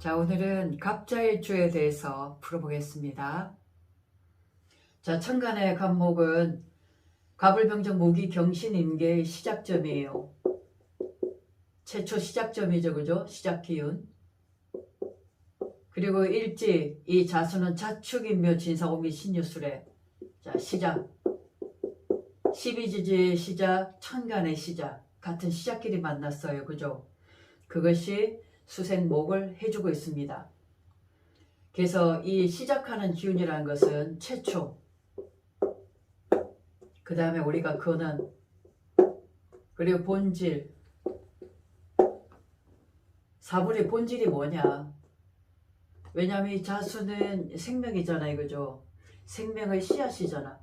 자, 오늘은 갑자일주에 대해서 풀어보겠습니다. 자, 천간의 간목은 갑을병정 모기 경신 임계의 시작점이에요. 최초 시작점이죠, 그죠? 시작 기운. 그리고 일지, 이 자수는 자축인묘 진사오미 신유술의 자, 시작. 12지지의 시작, 천간의 시작. 같은 시작끼리 만났어요, 그죠? 그것이 수생목을 해주고 있습니다. 그래서 이 시작하는 기운이라는 것은 최초. 그 다음에 우리가 근원. 그리고 본질. 사불의 본질이 뭐냐? 왜냐하면 이 자수는 생명이잖아요, 그죠? 생명의 씨앗이잖아.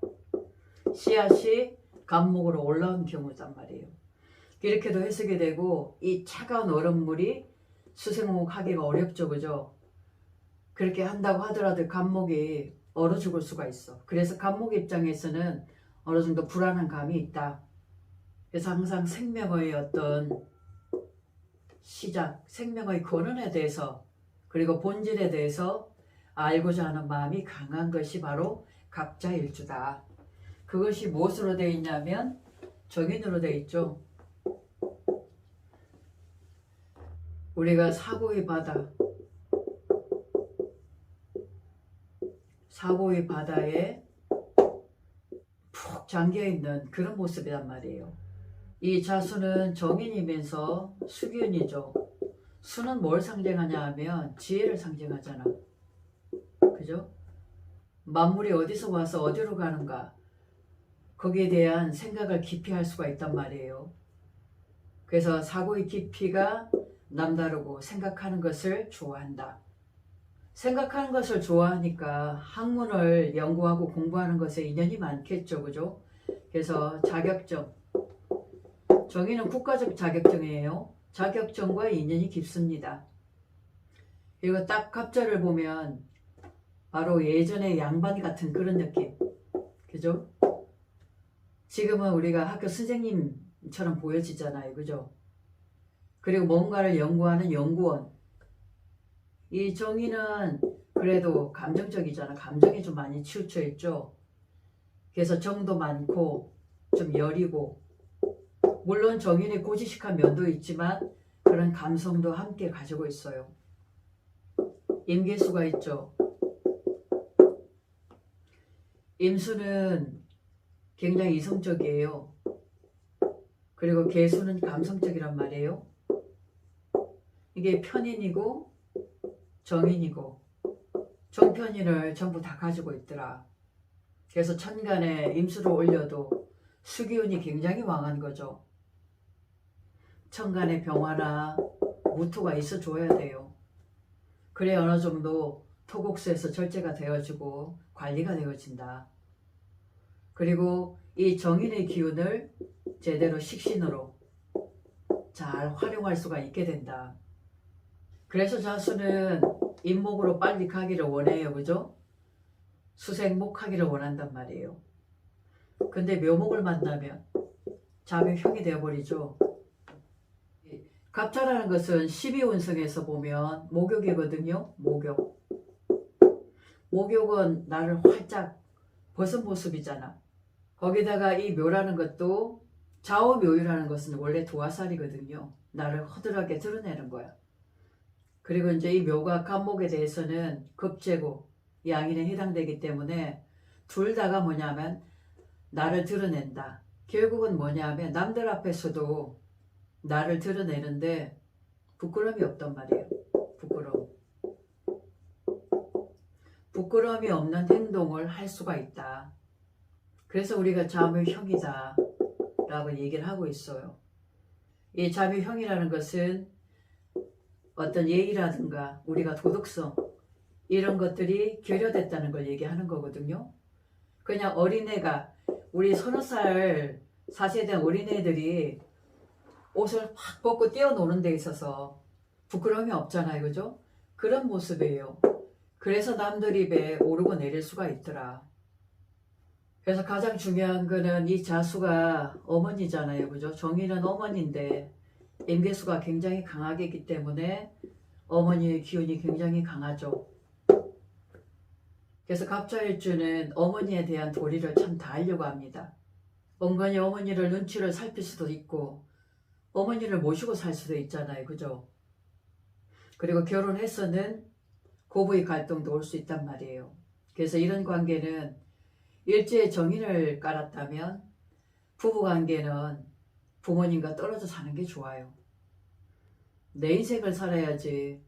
씨앗이 간목으로 올라온 경우단 말이에요. 이렇게도 해석이 되고 이 차가운 얼음물이 수생목 하기가 어렵죠, 그죠? 그렇게 한다고 하더라도 간목이 얼어 죽을 수가 있어. 그래서 간목 입장에서는 어느 정도 불안한 감이 있다. 그래서 항상 생명의 어떤 시작, 생명의 근원에 대해서 그리고 본질에 대해서 알고자 하는 마음이 강한 것이 바로 갑자일주다. 그것이 무엇으로 되어 있냐면 정인으로 되어 있죠. 우리가 사고의 바다, 사고의 바다에 푹 잠겨 있는 그런 모습이란 말이에요. 이 자수는 정인이면서 수기운이죠. 수는 뭘 상징하냐 하면 지혜를 상징하잖아. 그죠? 만물이 어디서 와서 어디로 가는가? 거기에 대한 생각을 깊이 할 수가 있단 말이에요. 그래서 사고의 깊이가 남다르고 생각하는 것을 좋아한다. 생각하는 것을 좋아하니까 학문을 연구하고 공부하는 것에 인연이 많겠죠, 그죠? 그래서 자격증. 정의는 국가적 자격증이에요. 자격증과 인연이 깊습니다. 그리고 딱 갑자를 보면 바로 예전의 양반 같은 그런 느낌. 그죠? 지금은 우리가 학교 선생님처럼 보여지잖아요. 그죠? 그리고 뭔가를 연구하는 연구원. 이 정의는 그래도 감정적이잖아. 감정이 좀 많이 치우쳐 있죠. 그래서 정도 많고 좀 여리고 물론 정인의 고지식한 면도 있지만 그런 감성도 함께 가지고 있어요. 임계수가 있죠. 임수는 굉장히 이성적이에요. 그리고 개수는 감성적이란 말이에요. 이게 편인이고 정인이고 정편인을 전부 다 가지고 있더라. 그래서 천간에 임수를 올려도 수기운이 굉장히 왕한 거죠. 천간에 병화나 무토가 있어줘야 돼요. 그래 어느 정도 토국수에서 절제가 되어지고 관리가 되어진다. 그리고 이 정인의 기운을 제대로 식신으로 잘 활용할 수가 있게 된다. 그래서 자수는 임목으로 빨리 가기를 원해요. 그죠? 수생목하기를 원한단 말이에요. 근데 묘목을 만나면 자묘형이 되어버리죠. 갑자라는 것은 12운성에서 보면 목욕이거든요. 목욕. 목욕은 나를 활짝 벗은 모습이잖아. 거기다가 이 묘라는 것도 좌우묘유라는 것은 원래 도화살이거든요. 나를 허들하게 드러내는 거야. 그리고 이제 이 묘가 간목에 대해서는 급제고 양인에 해당되기 때문에 둘 다가 뭐냐면 나를 드러낸다. 결국은 뭐냐면 남들 앞에서도 나를 드러내는데 부끄러움이 없단 말이에요. 부끄러움. 부끄러움이 없는 행동을 할 수가 있다. 그래서 우리가 자묘형이다 라고 얘기를 하고 있어요. 이 자묘형이라는 것은 어떤 예의라든가 우리가 도덕성 이런 것들이 결여됐다는 걸 얘기하는 거거든요. 그냥 어린애가 우리 서너 살 사세된 어린애들이 옷을 확 벗고 뛰어노는 데 있어서 부끄러움이 없잖아요. 그죠? 그런 모습이에요. 그래서 남들 입에 오르고 내릴 수가 있더라. 그래서 가장 중요한 거는 이 자수가 어머니잖아요. 그죠? 정의는 어머니인데 임계수가 굉장히 강하게 있기 때문에 어머니의 기운이 굉장히 강하죠. 그래서 갑자일주는 어머니에 대한 도리를 참 다하려고 합니다. 은근히 어머니를 눈치를 살필 수도 있고 어머니를 모시고 살 수도 있잖아요. 그죠? 그리고 결혼해서는 고부의 갈등도 올 수 있단 말이에요. 그래서 이런 관계는 일제의 정인을 깔았다면 부부 관계는 부모님과 떨어져 사는 게 좋아요. 내 인생을 살아야지.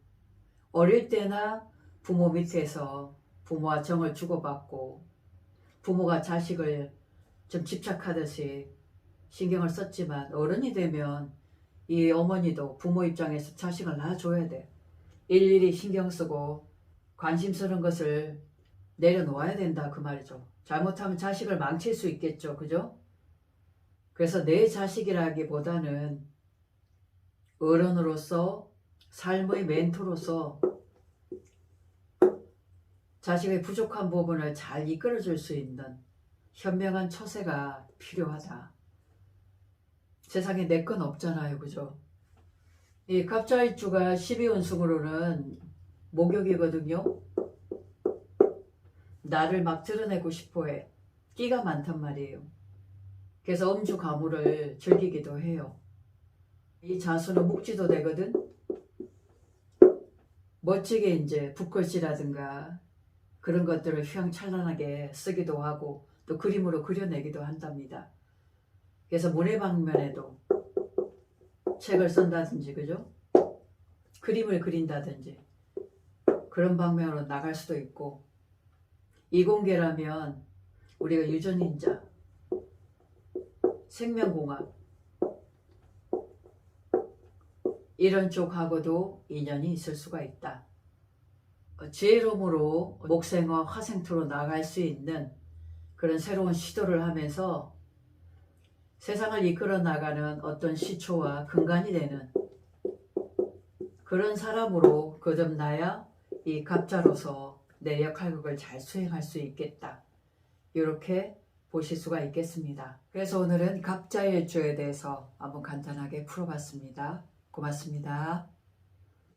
어릴 때나 부모 밑에서 부모와 정을 주고받고 부모가 자식을 좀 집착하듯이 신경을 썼지만 어른이 되면 이 어머니도 부모 입장에서 자식을 낳아줘야 돼. 일일이 신경 쓰고 관심스러운 것을 내려놓아야 된다 그 말이죠. 잘못하면 자식을 망칠 수 있겠죠. 그죠? 그래서 내 자식이라기보다는 어른으로서 삶의 멘토로서 자식의 부족한 부분을 잘 이끌어 줄 수 있는 현명한 처세가 필요하다. 세상에 내 건 없잖아요. 그죠? 이 갑자일주가 12운승으로는 목욕이거든요. 나를 막 드러내고 싶어해. 끼가 많단 말이에요. 그래서 음주 가물을 즐기기도 해요. 이 자수는 묵지도 되거든. 멋지게 이제 붓글씨라든가 그런 것들을 휘황찬란하게 쓰기도 하고 또 그림으로 그려내기도 한답니다. 그래서 문해방면에도 책을 쓴다든지 그죠? 그림을 그린다든지 그런 방면으로 나갈 수도 있고 이공계라면 우리가 유전인자 생명공학 이런 쪽하고도 인연이 있을 수가 있다. 어, 지혜로움으로 목생어 화생토로 나갈 수 있는 그런 새로운 시도를 하면서 세상을 이끌어 나가는 어떤 시초와 근간이 되는 그런 사람으로 거듭나야 이 갑자로서 내 역할극을 잘 수행할 수 있겠다. 이렇게 보실 수가 있겠습니다. 그래서 오늘은 갑자일주에 대해서 한번 간단하게 풀어봤습니다. 고맙습니다.